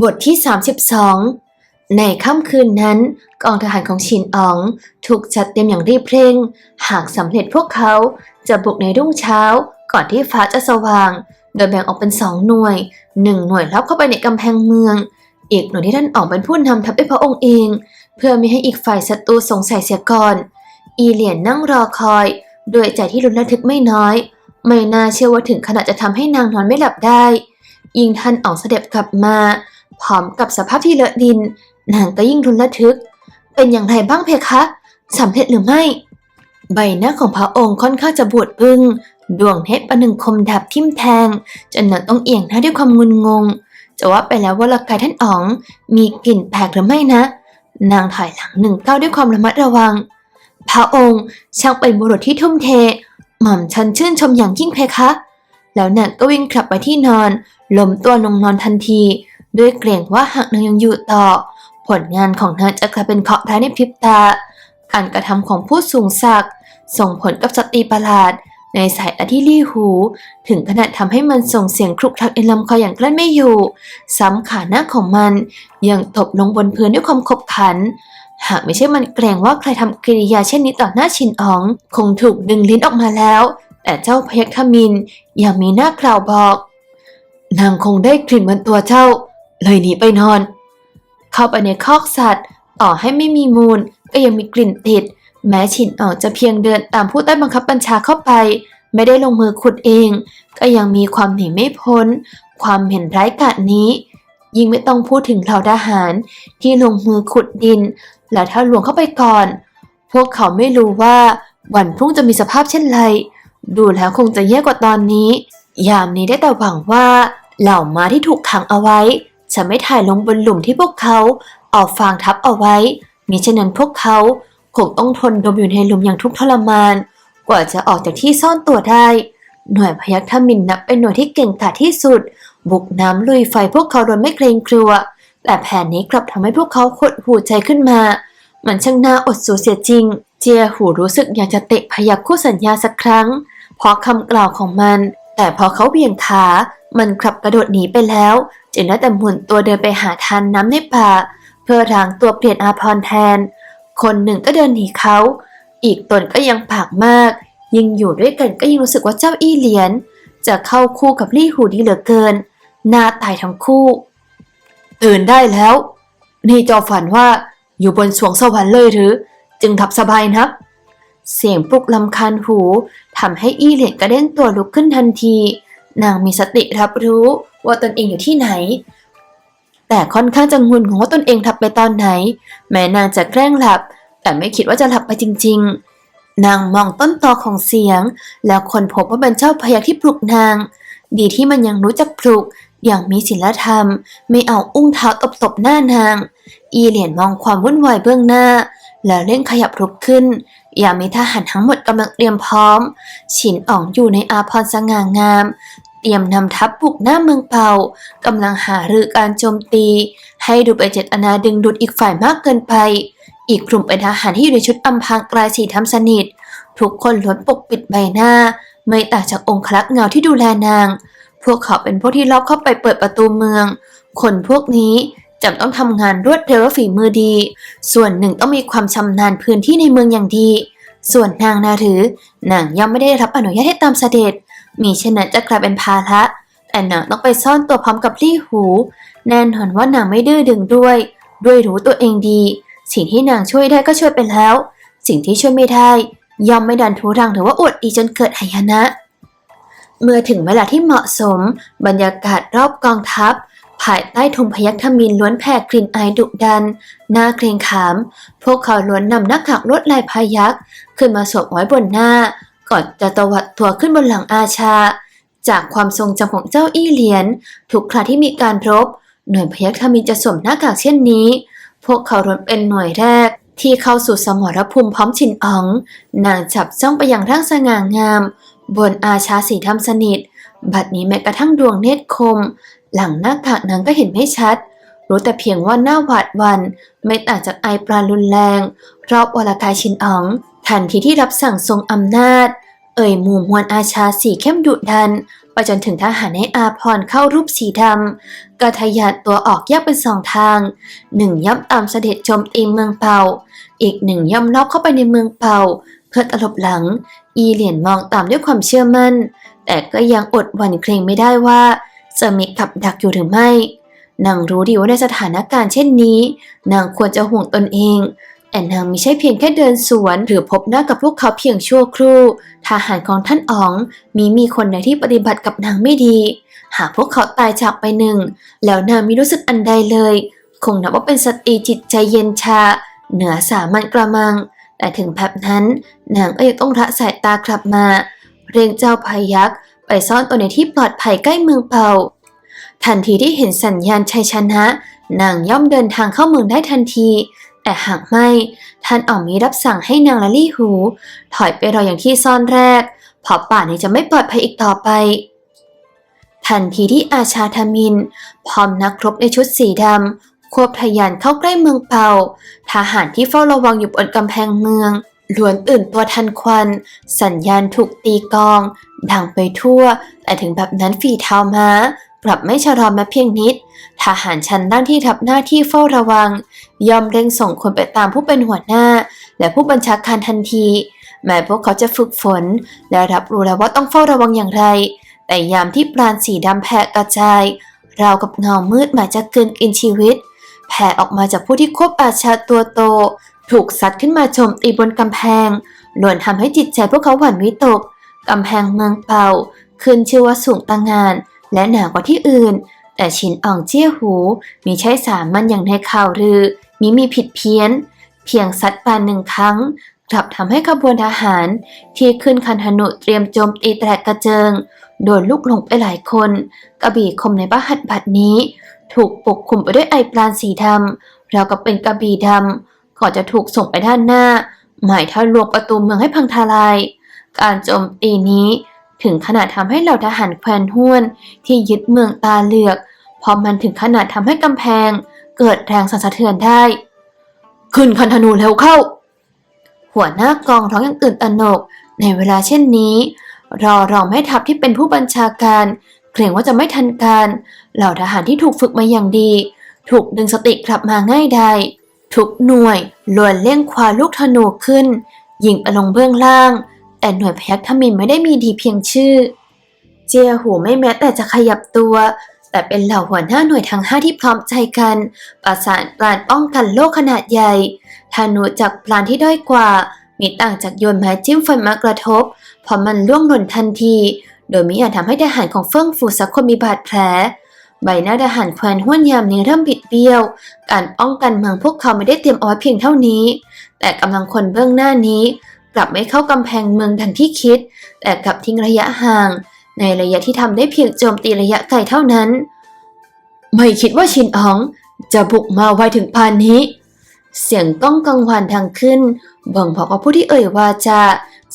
บทที่ 32 ในค่ำคืนนั้น กองทหารของชินอ๋อง ถูกจัดเตรียมอย่างรีบเร่ง หากสำเร็จพวกเขาจะบุกในรุ่งเช้า ก่อนที่ฟ้าจะสว่าง โดยแบ่งออกเป็นสองหน่วยหนึ่งหน่วยลับเข้าไปในกำแพงเมือง อีกหน่วยที่ท่านอ๋องเป็นผู้นำทัพด้วยพระองค์เอง เพื่อไม่ให้อีกฝ่ายศัตรูสงสัยเสียก่อน อีเหลียนนั่งรอคอยด้วยใจที่รุนระทึกไม่น้อย ไม่น่าเชื่อว่าถึงขนาดจะทำให้นางนอนไม่หลับได้ ยิ่งท่านอ๋องเสด็จกลับมา พร้อมกับสภาพที่เลอะดิน นางก็ยิ่งรุนระทึก เป็นอย่างไรบ้างเพคะสำเร็จหรือไม่ ใบหน้าของพระองค์ค่อนข้างจะบวดบึ้งดวงเพประหนึ่งคมดับทิ่มแทง จนนางต้องเอียงหน้าด้วยความงุนงง จะว่าไปแล้วว่าละกายท่านอ๋อง มีกลิ่นแปลกหรือไม่นะ นางถอยหลังหนึ่งก้าวด้วยความระมัดระวัง พระองค์ช่างเป็นบุรุษที่ทุ่มเท หม่อมฉันชื่นชมอย่างยิ่งเพคะ แล้วนางก็วิ่งกลับไปที่นอนล้มตัวลงนอนทันที ด้วยเกรงว่าหากนางยังอยู่ต่อ ผลงานของนางจะกลายเป็นเคาะห์ร้ายในพริบตา การกระทำของผู้สูงศักดิ์ส่งผลกับสตรีประหลาด ในสายตาที่ลี่หู ถึงขนาดทำให้มันส่งเสียงครุกครักในลำคออย่างกลั้นไม่อยู่ซ้ำขาหน้าของมันยังตบลงบนพื้นด้วยความขบขันหากไม่ใช่มันเกรงว่าใครทำกิริยาเช่นนี้ต่อหน้าชินอ๋อง คงถูกดึงลิ้นออกมาแล้ว แต่เจ้าพยัคฆ์ทมินยังมีหน้ากล่าวบอก นางคงได้กลิ่นเหมือนตัวเจ้า เลยหนีไปนอน เข้าไปในคอกสัตว์ ต่อให้ไม่มีมูล ก็ยังมีกลิ่นติด แม้ฉินออกจะเพียงเดินตามผู้ใต้บังคับบัญชาเข้าไป ไม่ได้ลงมือขุดเอง ก็ยังมีความหนีไม่พ้น ความเห็นไร้กาจนี้ ยิ่งไม่ต้องพูดถึงเหล่าทหารที่ลงมือขุดดิน และถ้าหลวงเข้าไปก่อน พวกเขาไม่รู้ว่าวันพรุ่งจะมีสภาพเช่นไร ดูแล้วคงจะแย่กว่าตอนนี้ ยามนี้ได้แต่หวังว่าเหล่าม้าที่ถูกขังเอาไว้ จะไม่ถ่ายลงบนหลุมที่พวกเขาเอาฟางทับเอาไว้ มิฉะนั้นพวกเขาคงต้องทนดมอยู่ในหลุมอย่างทุกข์ทรมาน กว่าจะออกจากที่ซ่อนตัวได้ หน่วยพยัคฆ์ทมินนับเป็นหน่วยที่เก่งกาจที่สุด บุกน้ำลุยไฟพวกเขาโดยไม่เกรงกลัว แต่แผนนี้กลับทำให้พวกเขาขดหูใจขึ้นมา มันช่างน่าอดสูเสียจริง เจียหูรู้สึกอยากจะเตะพยักคู่สัญญาสักครั้ง เพราะคำกล่าวของมัน แต่พอเขาเบี่ยงขามันกลับกระโดดหนีไปแล้วจึงได้แต่หมุนตัวเดินไปหาทานน้ำในป่าเพื่อรางตัวเปลี่ยนอาพรแทน คนหนึ่งก็เดินหนีเขา อีกตนก็ยังปากมาก ยิ่งอยู่ด้วยกันก็ยิ่งรู้สึกว่าเจ้าอี้เหลียนจะเข้าคู่กับลี่หูดีเหลือเกินหน้าตายทั้งคู่ ตื่นได้แล้ว นี่เจ้าฝันว่าอยู่บนสวงสวรรค์เลยหรือ จึงทับสบายนัก เสียงปลุกลำคาญหูทำให้อี้เหลียนกระเด้งตัวลุกขึ้นทันที นางมีสติรับรู้ว่าตนเองอยู่ที่ไหน แต่ค่อนข้างจะงุนงงว่าตนเองทับไปตอนไหน แม้นางจะแกล้งหลับ แต่ไม่คิดว่าจะหลับไปจริง ๆ นางมองต้นตอของเสียง แล้วคนพบว่าเป็นเจ้าพยักที่ปลุกนาง ดีที่มันยังรู้จักปลุกอย่างมีศีลธรรม ไม่เอาอุ้งเท้าตบๆหน้านาง อีเหลียนมองความวุ่นวายเบื้องหน้า แล้วเร่งขยับรุกขึ้น ย่างมีทหารทั้งหมดกำลังเตรียมพร้อม ฉินอ๋องอยู่ในอาพรสง่างาม เตรียมนำทัพบุกหน้าเมืองเป่ากำลังหารือการโจมตี ให้ดูเป็นเจตนาดึงดูดอีกฝ่ายมากเกินไป อีกกลุ่มเป็นทหารที่อยู่ในชุดอำพรางกลายสีทำสนิท ทุกคนล้วนปกปิดใบหน้า ไม่ต่างจากองค์คลักเงาที่ดูแลนาง พวกเขาเป็นพวกที่ลอบเข้าไปเปิดประตูเมือง คนพวกนี้ จำต้องทำงานรวดเร็วและฝีมือดี ส่วนหนึ่งต้องมีความชำนาญพื้นที่ในเมืองอย่างดี ส่วนนางนาหรือนางย่อมไม่ได้รับอนุญาตให้ตามเสด็จ มีเช่นนั้นจะกลายเป็นภาระแต่นางต้องไปซ่อนตัวพร้อมกับลี่หู แน่นอนว่านางไม่ดื้อดึงด้วย ด้วยรู้ตัวเองดี สิ่งที่นางช่วยได้ก็ช่วยไปแล้ว สิ่งที่ช่วยไม่ได้ ย่อมไม่ดันทุรังหรือว่าอวดดีจนเกิดหายนะ เมื่อถึงเวลาที่เหมาะสม บรรยากาศรอบกองทัพ ภายใต้ธงพยัคฆ์มินล้วนแผ่กลิ่นอายดุดัน น่าเกรงขาม พวกเขาล้วนนำหน้ากากลวดลายพยัคฆ์ขึ้นมาสวมไว้บนหน้า ก่อนจะตวัดตัวขึ้นบนหลังอาชา จากความทรงจำของเจ้าอี้เหลียนทุกครั้งที่มีการรบ หน่วยพยัคฆ์มินจะสวมหน้ากากเช่นนี้ พวกเขาล้วนเป็นหน่วยแรก ที่เข้าสู่สมรภูมิพร้อมชินอ๋อง นางจับจ้องไปยังร่างสง่างาม บนอาชาสีทำสนิทบัดนี้แม้กระทั่งดวงเนตรคม หลังหน้ากากนางก็เห็นไม่ชัด รู้แต่เพียงว่าหน้าหวาดวัน ไม่ต่างจากไอปราณรุนแรง รอบวรกายชินอ๋องทันทีที่รับสั่งทรงอำนาจ เอ่ยหมู่มวลอาชาสีเข้มดุดันไปจนถึงทหารในอาพรเข้ารูปสีดำกระทยานตัวออกแยกเป็นสองทาง หนึ่งย่ำตามเสด็จโจมตีเมืองเป่าอีกหนึ่งย่ำลอบเข้าไปในเมืองเป่าเพื่อตลบหลัง อีเหลียนมองตามด้วยความเชื่อมั่น แต่ก็ยังอดหวั่นเกรงไม่ได้ว่า จะมีกับดักอยู่หรือไม่ นางรู้ดีว่าในสถานการณ์เช่นนี้ นางควรจะห่วงตนเอง แต่นางไม่ใช่เพียงแค่เดินสวน หรือพบหน้ากับพวกเขาเพียงชั่วครู่ ทหารของท่านอ๋อง มีมีคนใดที่ปฏิบัติกับนางไม่ดี หากพวกเขาตายจากไปหนึ่ง แล้วนางไม่รู้สึกอันใดเลย คงนับว่าเป็นสตรีจิตใจเย็นชา เหนือสามัญกระมัง แต่ถึงแบบนั้น นางก็ยังต้องละสายตากลับมาเรียงเจ้าพายัก ไปซ่อนตัวในที่ปลอดภัยใกล้เมืองเป่าทันทีที่เห็นสัญญาณชัยชนะ นางย่อมเดินทางเข้าเมืองได้ทันที แต่หากไม่ท่านอ๋องมีรับสั่งให้นางละลี่หู ถอยไปรออย่างที่ซ่อนแรกเพราะป่านี้จะไม่ปลอดภัยอีกต่อไป ทันทีที่อาชาธมิน พร้อมนักรบในชุดสีดำควบทะยานเข้าใกล้เมืองเป่าทหารที่เฝ้าระวังอยู่บนกำแพงเมือง ล้วนตื่นตัวทันควัน สัญญาณถูกตีกอง ดังไปทั่ว แต่ถึงแบบนั้นฝีเท้าม้ากลับไม่ชะลอแม้เพียงนิด ทหารชั้นล่างที่ทับหน้าที่เฝ้าระวัง ยอมเร่งส่งคนไปตามผู้เป็นหัวหน้า และผู้บัญชาการทันที แม้พวกเขาจะฝึกฝน และรับรู้แล้วว่าต้องเฝ้าระวังอย่างไร แต่ยามที่ปราณสีดำแผ่กระจาย ราวกับเงามืดหมายจะกลืนกินชีวิต แผ่ออกมาจากผู้ที่ควบอาชาตัวโต ถูกซัดขึ้นมาโจมตีบนกำแพงล้วนทำให้จิตใจพวกเขาหวั่นวิตกกำแพงเมืองเป่าขึ้นชื่อว่าสูงตางาน และหนากว่าที่อื่น แต่ชินอ่องเจี้ยหูมีใช้สามัญอย่างในข่าวลือมิมีผิดเพี้ยน เพียงซัดปานหนึ่งครั้งกลับทำให้ขบวนทหาร ที่ขึ้นคันธนุเตรียมโจมตีแตกกระเจิง โดนลูกหลงไปหลายคน กระบี่คมในพระหัตถ์บัดนี้ ถูกปกคลุมไปด้วยไอปราณสีดำราวกับเป็นกระบี่ดำ ก่อนจะถูกส่งไปด้านหน้า หมายถ้าลวงประตูเมืองให้พังทลาย การโจมตีนี้ถึงขนาดทำให้เหล่าทหารแควนห้วน ที่ยึดเมืองตาเหลือกพอมันถึงขนาดทำให้กำแพง เกิดแรงสั่นสะเทือนได้ ขึ้นคันธนูเร็วเข้า หัวหน้ากองร้องอย่างตื่นตระหนก ในเวลาเช่นนี้ รอรองแม่ทัพที่เป็นผู้บัญชาการ เกรงว่าจะไม่ทันการ เหล่าทหารที่ถูกฝึกมาอย่างดี ถูกดึงสติกลับมาง่ายได้ ทุกหน่วยล้วนเล่งคว้าลูกธนูขึ้น ยิงไปลงเบื้องล่าง แต่หน่วยพยัคฆ์ทมินไม่ได้มีดีเพียงชื่อ เจียหูไม่แม้แต่จะขยับตัว แต่เป็นเหล่าหัวหน้าหน่วยทั้งห้าที่พร้อมใจกัน ประสานการป้องกันโลกขนาดใหญ่ธนูจากพลานที่ด้อยกว่า มีต่างจากโยนไม้จิ้มฟันมากระทบเพราะมันล่วงหล่นทันที โดยม่อาจทำให้ทหารของเฟื่องฟูสักคนมีบาดแผล ใบหน้าทหารแควนห้วนยามนี้เริ่มบิดเบี้ยว การป้องกันเมืองพวกเขาไม่ได้เตรียมเอาไว้เพียงเท่านี้ แต่กำลังคนเบื้องหน้านี้ กลับไม่เข้ากำแพงเมืองดังที่คิด แต่กลับทิ้งระยะห่าง ในระยะที่ทำได้เพียงโจมตีระยะไกลเท่านั้น ไม่คิดว่าชินอ๋อง จะบุกมาไวถึงพานนี้ เสียงก้องกังวานทางขึ้นบ่งบอกว่าผู้ที่เอ่ยวาจา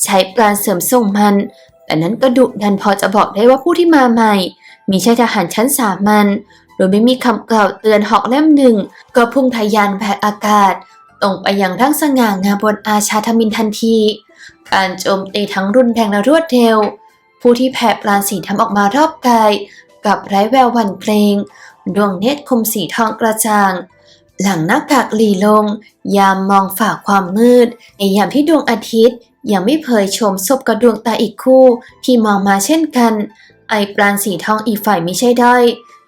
ใช้ปราณเสริมส่งมัน แต่นั้นก็ดุดันพอจะบอกได้ว่าผู้ที่มาใหม่ มีใช่ทหารชั้นสามัญโดยไม่มีคำกล่าวเตือนหอกเล่มหนึ่ง ก็พุ่งทะยานแผ่อากาศตรงไปยังร่างสง่างามบนอาชาธมินทันที การโจมตีทั้งรุนแรงและรวดเร็ว ผู้ที่แผ่ปราณสีทำออกมารอบกาย กับไร้แววหวั่นเกรงดวงเนตรคมสีทองกระจ่าง หลังหน้ากากหลีลง ยามมองฝ่าความมืด ในยามที่ดวงอาทิตย์ยังไม่เผยโฉมศพกับดวงตาอีกคู่ที่มองมาเช่นกัน ไอปราณสีทองอีกฝ่ายไม่ใช่ด้อย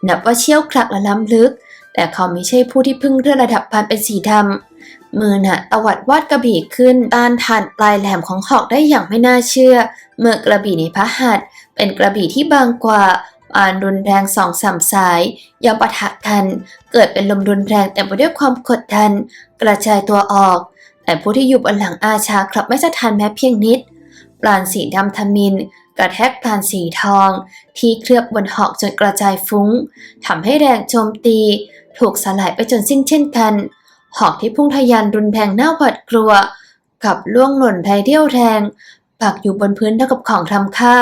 นับว่าเชี่ยวคลักและล้ำลึก แต่เขาม่ใช่ผู้ที่พึ่งเลื่อนระดับพันเป็นสีดำมือน่ะตวัดวาดกระบี่ขึ้นต้านทานปลายแหลมของหอกได้อย่างไม่น่าเชื่อ เมื่อกระบี่ในพระหัตถ์เป็นกระบี่ที่บางกว่าปานรุนแรงสองสามสายยอมปะทะกัน เกิดเป็นลมรุนแรงแต่ไปด้วยความกดดัน กระจายตัวออก แต่ผู้ที่อยู่บนหลังอาชากลับไม่สะทานแม้เพียงนิดปราณสีดำทมิน กระแทกปราณสีทอง ที่เคลือบบนหอกจนกระจายฟุ้งทำให้แรงโจมตี ถูกสลายไปจนสิ้นเช่นกันหอกที่พุ่งทะยานรุนแรงน่าหวาดกลัวกับล่วงหล่นไร้เรี่ยวแรงปักอยู่บนพื้นเท่ากับของทำค่า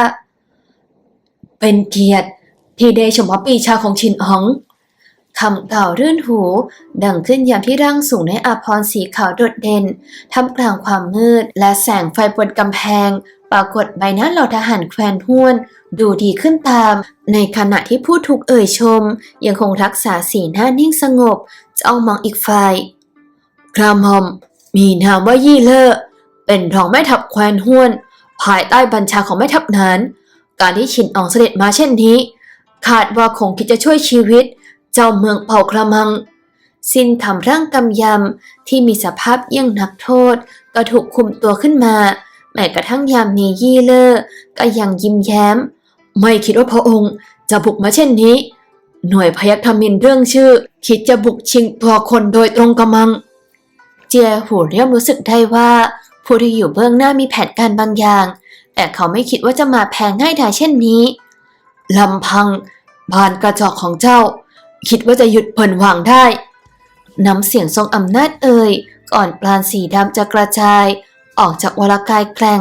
เป็นเกียรติที่ได้ชมว่าปีชาของชินอ๋องคำกล่าวรื่นหู ดังขึ้นยามที่ร่างสูงในอาพรสีขาวโดดเด่นทำกลางความมืด และแสงไฟบนกำแพง ปรากฏใบหน้าเหล่าทหารแควนห้วน ดูดีขึ้นตาม ในขณะที่ผู้ถูกเอ่ยชม ยังคงรักษาสีหน้านิ่งสงบจ้องมองอีกฝ่ายกระหม่อม มีนามว่ายี่เลอเป็นรองแม่ทัพแควนห้วน ภายใต้บัญชาของแม่ทัพนั้น การที่ชินอองเสด็จมาเช่นนี้คาดว่าคงคิดจะช่วยชีวิต เจ้าเมืองเผ่ากระมัง สิ้นคำร่างกำยำที่มีสภาพเยี่ยงนักโทษ ก็ถูกคุมตัวขึ้นมา แม้กระทั่งยามนียี่เลอร์ก็ยังยิ้มแย้ม ไม่คิดว่าพระองค์จะบุกมาเช่นนี้ หน่วยพยัคฆ์ธมินเรื่องชื่อ คิดจะบุกชิงตัวคนโดยตรงกระมัง เจียหูเรียมรู้สึกได้ว่า ผู้ที่อยู่เบื้องหน้ามีแผนการบางอย่าง แต่เขาไม่คิดว่าจะมาแพงง่ายดายเช่นนี้ลำพังบานกระจอกของเจ้า คิดว่าจะหยุดเพิ่นวางได้น้ำเสียงทรงอำนาจเอ่ยก่อนปลานสีดำจะกระจาย ออกจากวรากายแกร่ง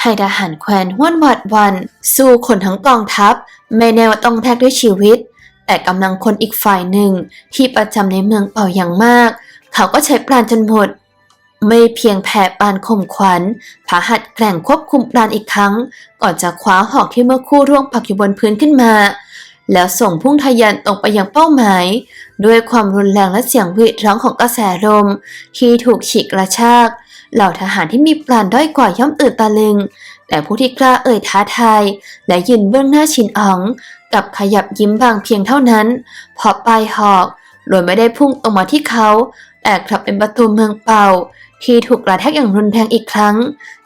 ให้ทหารแควนห้วนหวาดวัน สู้คนทั้งกองทัพ ไม่แน่ว่าต้องแทกด้วยชีวิต แต่กำลังคนอีกฝ่ายหนึ่งที่ประจำในเมืองเป่าอย่างมาก เขาก็ใช้ปราณจนหมด ไม่เพียงแผ่ปานข่มขวัญผาหัดแกร่งควบคุมปราณอีกครั้ง ก่อนจะคว้าหอกที่เมื่อคู่ร่วงปักอยู่บนพื้นขึ้นมา แล้วส่งพุ่งทะยานตรงไปยังเป้าหมายด้วยความรุนแรงและเสียงหวีดร้องของกระแสลมที่ถูกฉีกกระชาก เหล่าทหารที่มีปราณด้อยกว่าย่อมตื่นตะลึง แต่ผู้ที่กล้าเอ่ยท้าทาย และยืนเบื้องหน้าชินอ๋องกับขยับยิ้มบางเพียงเท่านั้นพราะปลายหอกโดยไม่ได้พุ่งตรงมาที่เขาแต่กลับเป็นประตูเมืองเป่า ที่ถูกกระแทกอย่างรุนแรงอีกครั้ง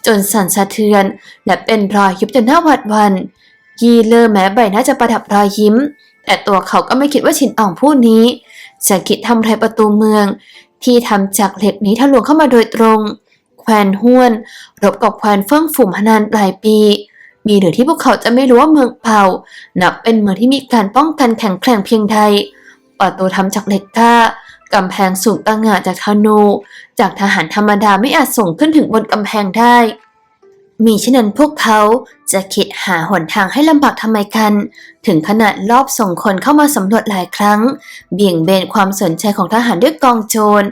จนสั่นสะเทือน และเป็นรอยยุบจนหน้าหวาดหวัน ยีเลอแม้ใบหน้าจะประดับรอยยิ้ม แต่ตัวเขาก็ไม่คิดว่าชินอ่องผู้นี้ จะคิดทำลายประตูเมือง ที่ทำจากเหล็กนี้ทะลวงเข้ามาโดยตรง แควนห้วน รบกับแควนเฟื่องฝุ่มนานหลายปี มีหรือที่พวกเขาจะไม่รู้ว่าเมืองเผานับเป็นเมืองที่มีการป้องกันแข็งแกร่งเพียงใดประตูทำจากเหล็กกล้ากำแพงสูงตั้งหงาจากธนู จากทหารธรรมดาไม่อาจส่งขึ้นถึงบนกำแพงได้ มีเช่นนั้นพวกเขาจะคิดหาหนทางให้ลำบากทำไมกัน ถึงขนาดลอบส่งคนเข้ามาสำรวจหลายครั้ง เบี่ยงเบนความสนใจของทหารด้วยกองโจร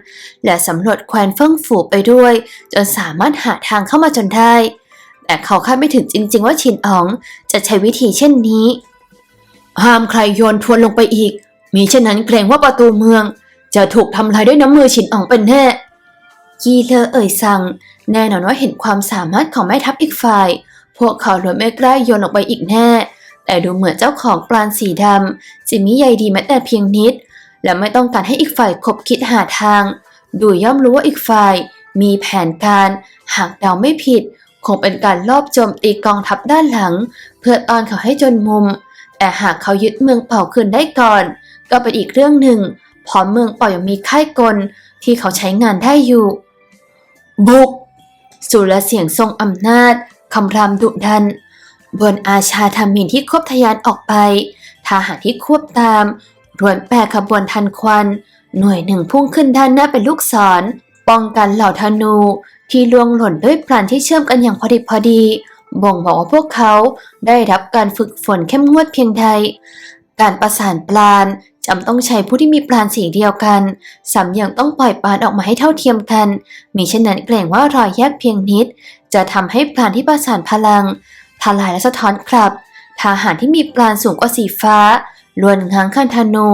และสำรวจแคว้นเฟิ่งฝูไปด้วย จนสามารถหาทางเข้ามาจนได้ แต่เขาคาดไม่ถึงจริง ๆ ว่าชินอ๋องจะใช้วิธีเช่นนี้ ห้ามใครโยนทวนลงไปอีก มีเช่นนั้นเกรงว่าประตูเมือง จะถูกทำลายด้วยน้ำมือชินอ๋องเป็นแน่ยีเลอเอ่ยสั่ง แน่นอนว่าเห็นความสามารถของแม่ทัพอีกฝ่าย พวกเขาเลยไม่กล้าโยนออกไปอีกแน่ แต่ดูเหมือนเจ้าของปราณสีดำจะมิใยดีแม้แต่เพียงนิด และไม่ต้องการให้อีกฝ่ายคบคิดหาทาง ดูย่อมรู้ว่าอีกฝ่าย มีแผนการ หากเดาไม่ผิด คงเป็นการลอบโจมตีกองทัพด้านหลัง เพื่อตอนเขาให้จนมุม แต่หากเขายึดเมืองเป่าคืนได้ก่อน ก็เป็นอีกเรื่องหนึ่งพราะเมืองเป่ายังมีค่ายกลที่เขาใช้งานได้อยู่บุก สุรเสียงทรงอำนาจคำรามดุดัน บนอาชาธมินที่ควบทะยานออกไป ทหารที่ควบตามรวนแปรขบวนทันควัน หน่วยหนึ่งพุ่งขึ้นด้านหน้าเป็นลูกศร ป้องกันเหล่าธนูที่ล่วงหล่นด้วยปราณที่เชื่อมกันอย่างพอดีพอดี บ่งบอกว่าพวกเขาได้รับการฝึกฝนเข้มงวดเพียงใด การประสานปราณจำต้องใช้ผู้ที่มีปราณสีเดียวกันสำยังต้องปล่อยปราณออกมาให้เท่าเทียมกัน มีเช่นนั้นเกรงว่ารอยแยกเพียงนิด จะทำให้ปราณที่ประสานพลังทลายและสะท้อนกลับ ทหารที่มีปราณสูงกว่าสีฟ้าล้วนง้างขันธนู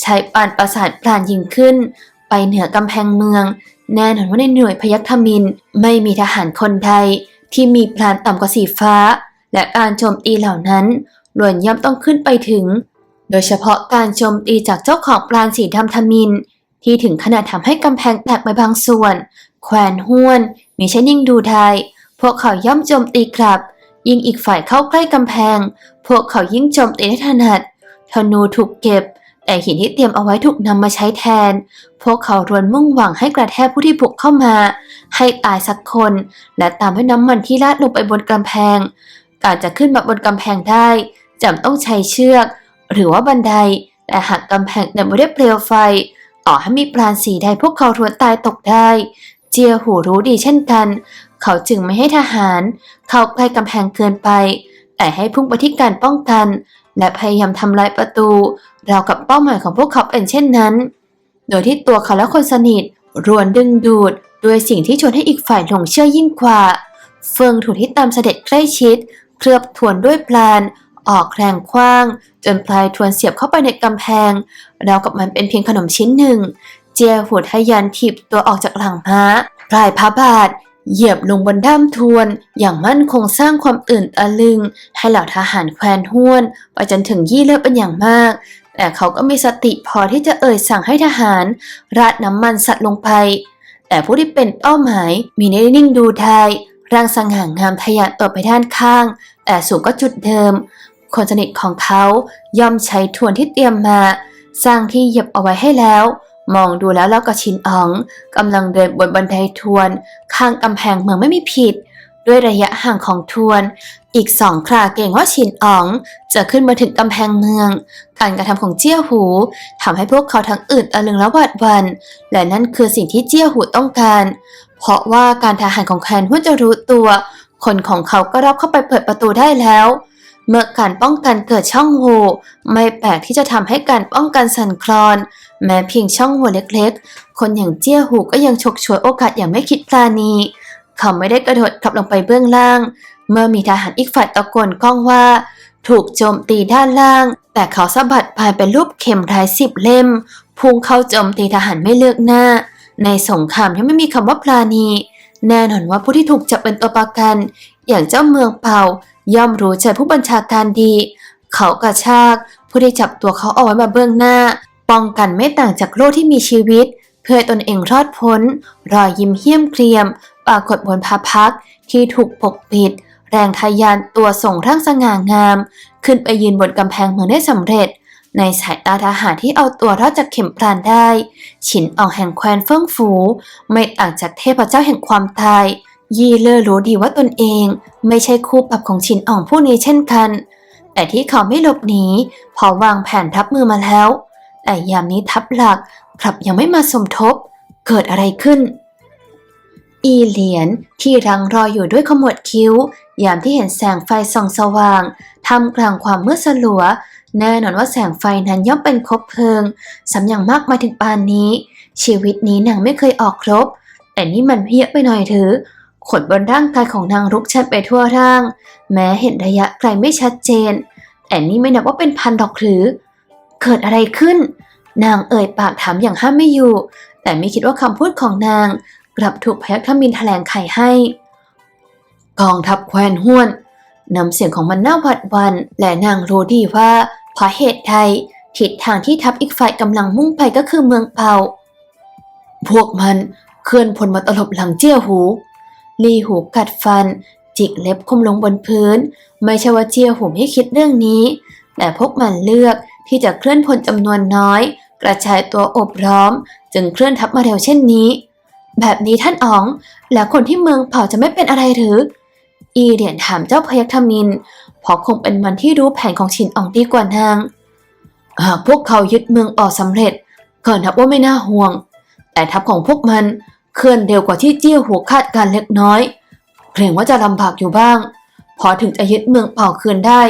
ใช้ปานประสานปราณยิงขึ้น ไปเหนือกำแพงเมือง แน่นอนว่าในหน่วยพยัคฆ์มินไม่มีทหารคนใดที่มีปราณต่ำกว่าสีฟ้า และการโจมตีเหล่านั้นล้วนย่อมต้องขึ้นไปถึง โดยเฉพาะการโจมตีจากเจ้าของปราณสีดำทมิน ที่ถึงขนาดทำให้กำแพงแตกไปบางส่วน แควนห้วน มีชนยิ่งดูได้พวกเขาย่อมโจมตีกลับ ยิ่งอีกฝ่ายเข้าใกล้กำแพง พวกเขายิ่งโจมตีได้ถนัดธนูถูกเก็บ แต่หินที่เตรียมเอาไว้ถูกนำมาใช้แทน พวกเขารวนมุ่งหวังให้กระแทกผู้ที่บุกเข้ามา ให้ตายสักคน และตามด้วยน้ำมันที่ราดลงไปบนกำแพง การจะขึ้นมาบนกำแพงได้จำต้องใช้เชือก หรือว่าบันได แต่หากกำแพงเต็มไปด้วยเปลวไฟ ต่อให้มีปราณสีใดพวกเขารวนตายตกได้ เจียหูรู้ดีเช่นกัน เขาจึงไม่ให้ทหาร เข้าใกล้กำแพงเกินไป แต่ให้พุ่งไปที่การป้องกัน และพยายามทำลายประตูราวกับเป้าหมายของพวกเขาเป็นเช่นนั้น โดยที่ตัวเขาและคนสนิทรวนดึงดูดด้วยสิ่งที่ชวนให้อีกฝ่ายหลงเชื่อยิ่งกว่า เฟืองถูที่ตามเสด็จใกล้ชิด เคลือบทวนด้วยปลาน ออกแรงคว้าง จนปลายทวนเสียบเข้าไปในกำแพงราวกับมันเป็นเพียงขนมชิ้นหนึ่ง เจียหูทะยันถีบตัวออกจากหลังม้าปลายพระบาทเหยียบลงบนด้ามทวน อย่างมั่นคงสร้างความตื่นตะลึง ให้เหล่าทหารแควนห้วนไปจนถึงยี่เลือดเป็นอย่างมาก แต่เขาก็มีสติพอที่จะเอ่ยสั่งให้ทหาร ราดน้ำมันสัตว์ลงไป แต่ผู้ที่เป็นเป้าหมายมีนิ่นิ่งดูทายร่างสง่างามทะยานตัวไปด้านข้าง แต่สูงก็จุดเดิม คนสนิทของเขาย่อมใช้ทวนที่เตรียมมา สร้างที่เหยียบเอาไว้ให้แล้ว มองดูแล้วแล้วก็ชินอ๋องกำลังเดินบนบันไดทวน ข้างกำแพงเมืองไม่มีผิด ด้วยระยะห่างของทวน อีกสองคราเกรงว่าชินอ๋อง จะขึ้นมาถึงกำแพงเมือง การกระทำของเจี้ยหูทำให้พวกเขาทั้งอื่นตะลึงและหวาดหวันและนั่นคือสิ่งที่เจี้ยหูต้องการ เพราะว่าการทหารของแคนฮวนจะรู้ตัว คนของเขาก็รับเข้าไปเปิดประตูได้แล้ว เมื่อการป้องกันเกิดช่องโหว่ไม่แปลกที่จะทำให้การป้องกันสั่นคลอน แม้เพียงช่องโหว่เล็กๆ คนอย่างเจี้ยหูก็ยังฉกฉวยโอกาสอย่างไม่คิดปราณี เขาไม่ได้กระโดดกลับลงไปเบื้องล่าง เมื่อมีทหารอีกฝ่ายตะโกนก้องว่า ถูกโจมตีด้านล่าง แต่เขาสะบัดพายเป็นรูปเข็มรายสิบเล่ม พุ่งเข้าโจมตีทหารไม่เลือกหน้า ในสงครามยังไม่มีคำว่าปราณีแน่นอนว่าผู้ที่ถูกจับเป็นตัวประกัน อย่างเจ้าเมืองเป่า ย่อมรู้ใจผู้บัญชาการดี เขากระชาก ผู้ที่จับตัวเขาเอาไว้มาเบื้องหน้า ป้องกันไม่ต่างจากโลกที่มีชีวิต เพื่อตนเองรอดพ้น รอยยิ้มเหี้ยมเกรียม ปรากฏบนพระพักที่ถูกปกปิด แรงทะยานตัวส่งร่างสง่างาม ขึ้นไปยืนบนกำแพงเมืองได้สำเร็จ ในสายตาทหารที่เอาตัวรอดจากเข็มปราณได้ ฉินอองแห่งแคว้นเฟิ่งฟู ไม่ต่างจากเทพเจ้าแห่งความตาย ยีเลอรู้ดีว่าตนเองไม่ใช่คู่ปรับของฉินอ่องผู้นี้เช่นกัน แต่ที่เขาไม่หลบหนีเพอวางแผนทับมือมาแล้ว แต่ยามนี้ทับหลักกลับยังไม่มาสมทบ เกิดอะไรขึ้น อีเหลียนที่รังรออยู่ด้วยขมวดคิ้ว ยามที่เห็นแสงไฟส่องสว่างทำกลางความมืดสลัว แน่นอนว่าแสงไฟนั้นย่อมเป็นคบเพลิงสำอย่างมากมาถึงปานนี้ ชีวิตนี้นางไม่เคยออกครบ แต่นี่มันเพี้ยไปหน่อยเถอ ขนบนร่างกายของนางรุกชัดไปทั่วร่าง แม้เห็นระยะไกลไม่ชัดเจน แต่นี่ไม่นับว่าเป็นพันดอกหรือ เกิดอะไรขึ้น นางเอ่ยปากถามอย่างห้ามไม่อยู่ แต่ไม่คิดว่าคำพูดของนาง กลับถูกพยัคฆ์ทมินแถลงไขให้กองทัพแควนห้วนน้ำเสียงของมันน่าหวาดหวันและนางรู้ดีว่าเพราะเหตุใดทิศทางที่ทัพอีกฝ่ายกำลังมุ่งไปก็คือเมืองเปา พวกมันเคลื่อนพลมาตลบหลังเจี้ยหู ลีหูกัดฟัน จิกเล็บคมลงบนพื้น ไม่ใช่ว่าเจียหูไม่คิดเรื่องนี้ แต่พวกมันเลือกที่จะเคลื่อนพลจำนวนน้อย กระจายตัวอบร้อม จึงเคลื่อนทัพมาเร็วเช่นนี้ แบบนี้ท่านอ๋อง แล้วคนที่เมืองเผาจะไม่เป็นอะไรหรือ อีเหรียญถามเจ้าพยัคฆ์มินเพราะคงเป็นมันที่รู้แผนของชินอ๋องดีกว่านางหากพวกเขายึดเมืองออกสำเร็จก็นับว่าไม่น่าห่วง แต่ทัพของพวกมัน เคลื่อนเร็วกว่าที่เจี้ยวหัวคาดการเล็กน้อย เกรงว่าจะลำบากอยู่บ้าง พอถึงจะยึดเมืองเป่าคืนได้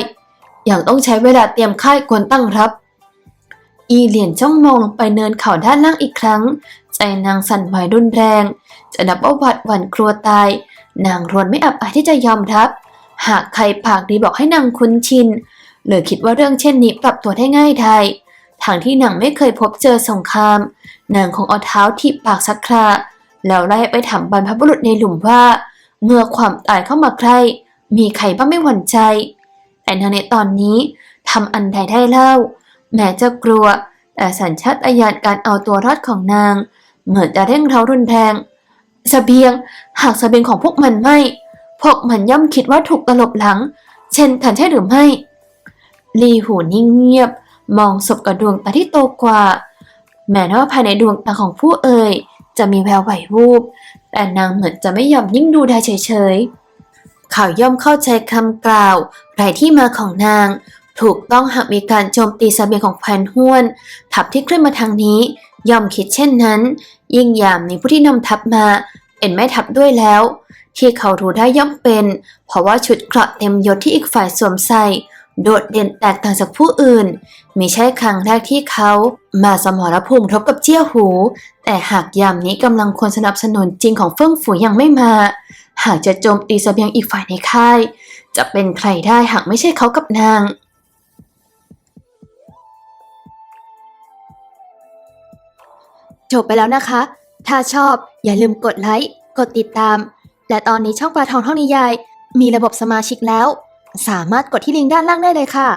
อย่างต้องใช้เวลาเตรียมค่ายกวนตั้งรับ อีเหรียญจ้องมองลงไปเนินเขาด้านล่างอีกครั้ง ใจนางสั่นไหวรุนแรง จะนับว่าหวาดหวั่นกลัวตาย นางรวนไม่อับอายที่จะยอมรับ หากใครปากดีบอกให้นางคุ้นชินหรือคิดว่าเรื่องเช่นนี้ปรับตัวได้ง่ายได้ทางที่นางไม่เคยพบเจอสงคราม นางคงเอาเท้าถีบปากสักครา แล้วไล่ไปถามบรรพบุรุษในหลุมว่า เมื่อความตายเข้ามาใกล้มีใครบ้างไม่หวั่นใจ แต่นางในตอนนี้ทำอันใดได้เล่า แม้จะกลัว แต่สัญชาตญาณการเอาตัวรอดของนาง เหมือนจะเร่งเร้ารุนแรงสเสบียง หากสเสบียงของพวกมันไม่ พวกมันย่อมคิดว่าถูกตลบหลัง เช่นกันใช่หรือไม่ลีหูนิ่งเงียบ มองศพกับดวงตาที่โตกว่า แม้ว่าภายในดวงตาของผู้เอ่ย จะมีแววไหววูบ แต่นางเหมือนจะไม่ยอมนิ่งดูได้เฉยๆ เขาย่อมเข้าใจคำกล่าวไรที่มาของนาง ถูกต้องหากมีการโจมตีเสบียงของแควนห้วน ทัพที่เคลื่อนมาทางนี้ ย่อมคิดเช่นนั้น ยิ่งยามนี้ผู้ที่นำทัพมาเป็นแม่ทัพด้วยแล้ว ที่เขารู้ได้ย่อมเป็น เพราะว่าชุดเกราะเต็มยศที่อีกฝ่ายสวมใส่โดดเด่นแตกต่างจากผู้อื่นมิใช่ครั้งแรกที่เขามาสมรภูมิทบกับเจี้ยหู แต่หากยามนี้กำลังควรสนับสนุนจริงของเฟิ่องฝูยังไม่มา หากจะโจมตีเสบียงอีกฝ่ายในค่าย จะเป็นใครได้หากไม่ใช่เขากับนางจบไปแล้วนะคะ ถ้าชอบอย่าลืมกดไลค์ กดติดตาม และตอนนี้ช่องปลาทองท่องนิยาย มีระบบสมาชิกแล้ว สามารถกดที่ลิงก์ด้านล่างได้เลยค่ะ